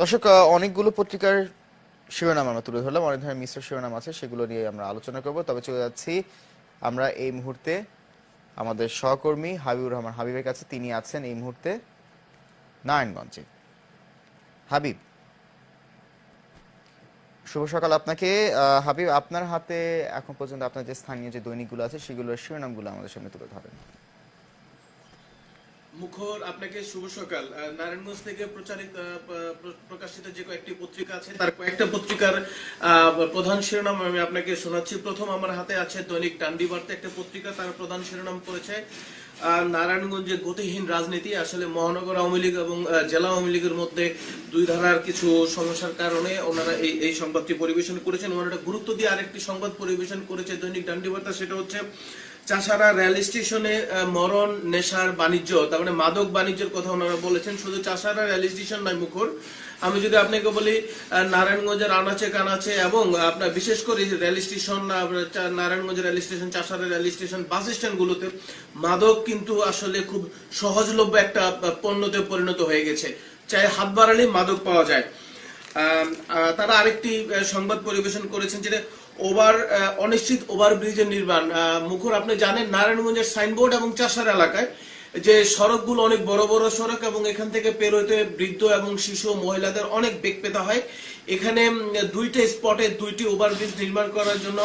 দর্শক অনেকগুলো পত্রিকার শিরোনাম আমরা তুলে ধরলাম। অনেক ধরনের মিশ্র শিরোনাম আছে, সেগুলো নিয়ে আমরা আলোচনা করব। তবে চলে যাচ্ছি আমরা এই মুহূর্তে আমাদের সহকর্মী হাবিবুর রহমান হাবিবের কাছে। তিনি আছেন এই মুহূর্তে নারায়ণগঞ্জে। হাবিব, শুভ সকাল আপনাকে। হাবিব, আপনার হাতে এখন পর্যন্ত আপনার যে স্থানীয় যে দৈনিকগুলো আছে, সেগুলোর শিরোনামগুলো আমাদের সামনে তুলে ধরেন। মুখর, আপনাকে শুভ সকাল। নারায়ণগঞ্জ থেকে প্রচারিত প্র- প্রকাশিত যে কয়েকটি পত্রিকা আছে, তার কয়েকটা পত্রিকার প্রধান শিরোনাম আমি আপনাকে শোনাচ্ছি। প্রথম আমার হাতে আছে দৈনিক ডান্ডি বার্তা, একটা পত্রিকা, তার প্রধান শিরোনাম করেছে নারায়ণগঞ্জে গতিহীন রাজনীতি। আসলে মহানগর আওয়ামী লীগ এবং জেলা আওয়ামী লীগের মধ্যে দুই ধারার কিছু সমস্যার কারণে ওনারা এই এই সংবাদটি পরিবেশন করেছেন। ওনারা গুরুত্ব দিয়ে আরেকটি সংবাদ পরিবেশন করেছে দৈনিক ডান্ডি বার্তা, সেটা হচ্ছে চাষারা রেল স্টেশনে মরণ, নেশার বাণিজ্য, তার মানে মাদক বাণিজ্যের কথা ওনারা বলেছেন, শুধু চাষারা রেল স্টেশন নয়, মুখর। আমি যদি আপনাকে বলি নারায়ণগঞ্জের আনাচে কানাচে এবং আপনার বিশেষ করে রেল স্টেশন নারায়ণগঞ্জের rail station, Chashara rail station bus stand গুলোতে মাদক কিন্তু আসলে খুব সহজলভ্য একটা পণ্যতে পরিণত হয়ে গেছে। চাই হাত বাড়ালেই মাদক পাওয়া যায়। তারা আরেকটি সংবাদ পরিবেশন করেছেন, যেটা ওভার অনিশ্চিত ওভার ব্রিজের নির্মাণ মুখর, আপনি জানেন নারায়ণগঞ্জের সাইনবোর্ড এবং চাষার এলাকায় যে সড়কগুলো অনেক বড় বড় সড়ক এবং এখান থেকে পেরোতে বৃদ্ধ এবং শিশু মহিলাদের অনেক বেগ পেতে হয়। এখানে দুইটা স্পটে দুইটি ওভারব্রিজ নির্মাণ করার জন্য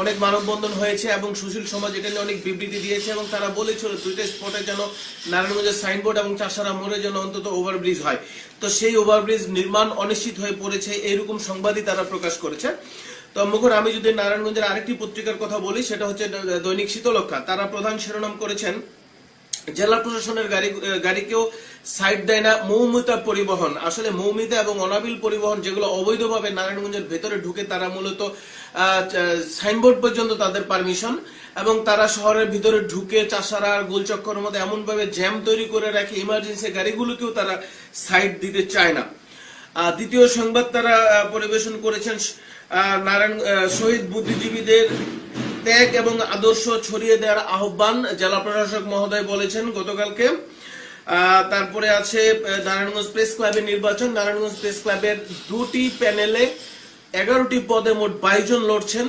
অনেক মানববন্ধন হয়েছে এবং সুশীল সমাজ এটা নিয়ে অনেক বিবৃতি দিয়েছে এবং তারা বলেছিল দুইটা স্পটে যেন নারায়ণগঞ্জের সাইনবোর্ড এবং চাষারা মোড়ে যেন অন্তত ওভারব্রিজ হয়। তো সেই ওভারব্রিজ নির্মাণ অনিশ্চিত হয়ে পড়েছে, এইরকম সংবাদই তারা প্রকাশ করেছে। তো মুখর আমি যদি নারায়ণগঞ্জের আরেকটি পত্রিকার কথা বলি, সেটা হচ্ছে দৈনিক শীতলক্ষা তারা প্রধান শিরোনাম করেছেন, জেলা প্রশাসনের গাড়ি গাড়িকেও সাইড দেয় না, মৌমিতা পরিবহন। আসলে মৌমিতা এবং অনাবিল পরিবহন যেগুলো অবৈধভাবে নারায়ণগঞ্জের ভেতরে ঢুকে, তারা মূলত সাইনবোর্ড পর্যন্ত তাদের পারমিশন, এবং তারা শহরের ভিতরে ঢুকে চাষারা আর গোলচক্করের মধ্যে এমনভাবে জ্যাম তৈরি করে রাখে, ইমার্জেন্সি গাড়িগুলোকেও তারা সাইড দিতে চায় না। দ্বিতীয় সংবাদ তারা পরিবেশন করেছেন নারায়ণ শহীদ বুদ্ধিজীবীদের ত্যাগ এবং আদর্শ ছড়িয়ে দেওয়ার আহ্বান জেলা প্রশাসক মহোদয় বলেছেন গতকালকে। তারপরে আছে নারায়ণগঞ্জ প্রেস ক্লাবের নির্বাচন। নারায়ণগঞ্জ প্রেস ক্লাবের দুটি প্যানেলে এগারোটি পদে মোট বাইশ জন লড়ছেন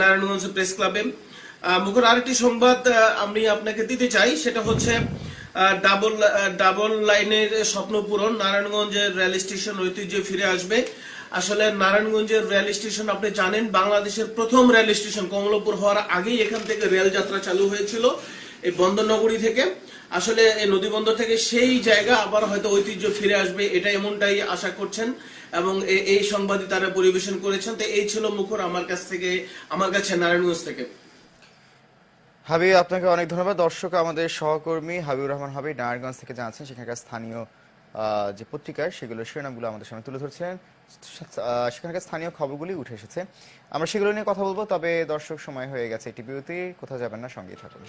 নারায়ণগঞ্জ প্রেস ক্লাবে। মুখের আরেকটি সংবাদ আমি আপনাকে দিতে চাই। সেটা হচ্ছে ডাবল ডাবল লাইনের স্বপ্ন পূরণ। নারায়ণগঞ্জের রেল স্টেশন ঐতিহ্য ফিরে আসবে। আসলে নারায়ণগঞ্জের রেল স্টেশন আপনি জানেন, বাংলাদেশের প্রথম রেল স্টেশন কমলপুর হওয়ার আগেই এখান থেকে রেল যাত্রা চালু হয়েছিল, এই বন্দরনগরী থেকে। আসলে এই নদী বন্দর থেকে সেই জায়গা আবার হয়তো ঐতিহ্য ফিরে আসবে, এটা এমনটাই আশা করছেন এবং এই সংবাদই তারা পরিবেশন করেছেন। তো এই ছিল মুখর আমার কাছ থেকে, আমার কাছে নারায়ণগঞ্জ থেকে। হাবিব, আপনাকে অনেক ধন্যবাদ। দর্শক, আমাদের সহকর্মী হাবিবুর রহমান হাবিব নারায়ণগঞ্জ থেকে জানাচ্ছেন, সেখানকার স্থানীয় যে পত্রিকায় সেগুলোর শিরোনামগুলো আমাদের সামনে তুলে ধরছিলেন সেখানকার স্থানীয় খবরগুলি উঠে এসেছে। আমরা সেগুলো নিয়ে কথা বলব, তবে দর্শক, সময় হয়ে গেছে। একটি বিরতি কোথাও যাবেন না, সঙ্গেই থাকুন।